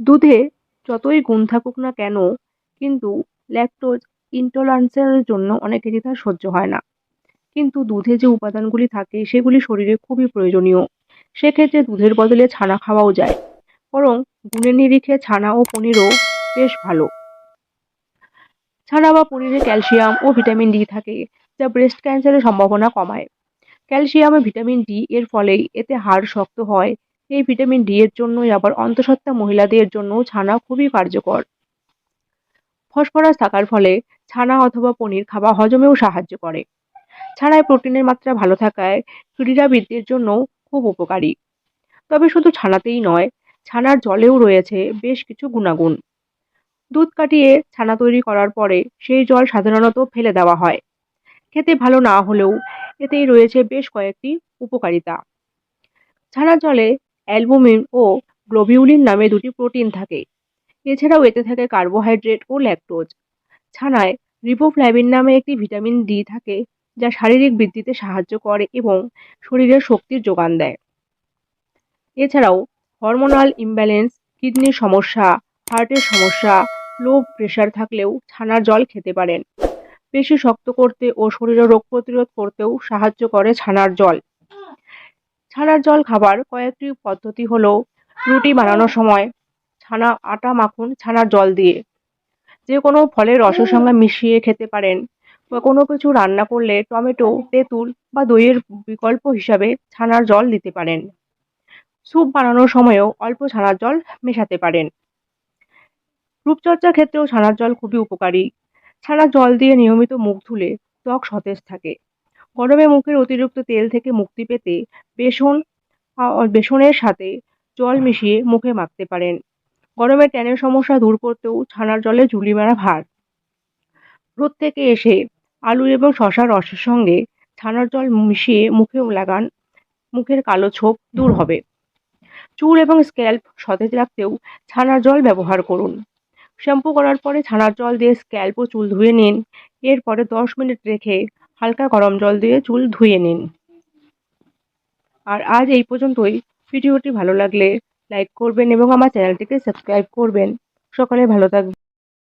দুধে যতই গুণ থাকুক না কেন, কিন্তু ল্যাকটোজ ইনটলারেন্সের জন্য অনেকেরই তা সহ্য হয় না। কিন্তু দুধে যে উপাদানগুলি থাকে, সেগুলি শরীরে খুবই প্রয়োজনীয়। সেক্ষেত্রে দুধের বদলে ছানা খাওয়াও যায়। বরং গুণের নিরিখে ছানা ও পনিরও বেশ ভালো। ছানা বা পনিরে ক্যালসিয়াম ও ভিটামিন ডি থাকে, যা ব্রেস্ট ক্যান্সারের সম্ভাবনা কমায়। ক্যালসিয়াম ও ভিটামিন ডি এর ফলেই এতে হাড় শক্ত হয় এই ভিটামিন ডি এর জন্যই আবার অন্তঃসত্ত্বা মহিলাদের জন্য ছানা খুবই কার্যকর। ফসফরাস থাকার ফলে ছানা অথবা পনির খাওয়া হজমেও সাহায্য করে। ছানায় প্রোটিনের মাত্রা ভালো থাকায় ক্রীড়াবিদদের জন্য খুব উপকারী। তবে শুধু ছানাতেই নয়, ছানার জলেও রয়েছে বেশ কিছু গুণাগুণ। দুধ কাটিয়ে ছানা তৈরি করার পরে সেই জল সাধারণত ফেলে দেওয়া হয়। খেতে ভালো না হলেও এতেই রয়েছে বেশ কয়েকটি উপকারিতা। ছানার জলে অ্যালবুমিন ও গ্লোবিউলিন নামে দুটি প্রোটিন থাকে। এছাড়াও এতে থাকে কার্বোহাইড্রেট ও ল্যাকটোজ। ছানায় রিবোফ্ল্যাভিন নামে একটি ভিটামিন ডি থাকে, যা শারীরিক বৃদ্ধিতে সাহায্য করে এবং শরীরের শক্তির যোগান দেয়। এছাড়াও হরমোনাল ইমব্যালেন্স, কিডনির সমস্যা, হার্টের সমস্যা, লো প্রেশার থাকলেও ছানার জল খেতে পারেন। পেশি শক্ত করতে ও শরীরে রোগ প্রতিরোধ করতেও সাহায্য করে ছানার জল। ছানার জল খাবার কয়েকটি পদ্ধতি হলো রুটি বানানোর সময় ছানা আটা মাখুন ছানার জল দিয়ে। যে কোনো ফলের রসের সঙ্গে মিশিয়ে খেতে পারেন বা কোনো কিছু রান্না করলে টমেটো, তেঁতুল বা দইয়ের বিকল্প হিসাবে ছানার জল দিতে পারেন। স্যুপ বানানোর সময়ও অল্প ছানার জল মেশাতে পারেন। রূপচর্চার ক্ষেত্রেও ছানার জল খুবই উপকারী। ছানার জল দিয়ে নিয়মিত মুখ ধুলে ত্বক সতেজ থাকে। গরমে মুখের অতিরিক্ত তেল থেকে মুক্তি পেতে বেসন বেসনের সাথে জল মিশিয়ে মুখে মাখতে পারেন। গরমে ট্যানের সমস্যা দূর করতেও ছানার জলে ঝুলি মারা ভার। রোদ থেকে এসে আলু এবং শশার রসের সঙ্গে ছানার জল মিশিয়ে মুখে লাগান, মুখের কালো ছোপ দূর হবে। চুল এবং স্ক্যাল্প সতেজ রাখতেও ছানার জল ব্যবহার করুন। শ্যাম্পু করার পরে ছানার জল দিয়ে স্ক্যাল্প ও চুল ধুয়ে নিন, এরপরে দশ মিনিট রেখে হালকা গরম জল দিয়ে চুল ধুয়ে নিন। আর আজ এই পর্যন্তই। ভিডিওটি ভালো লাগলে লাইক করবেন এবং আমার চ্যানেলটিকে সাবস্ক্রাইব করবেন। সকলে ভালো থাকবেন।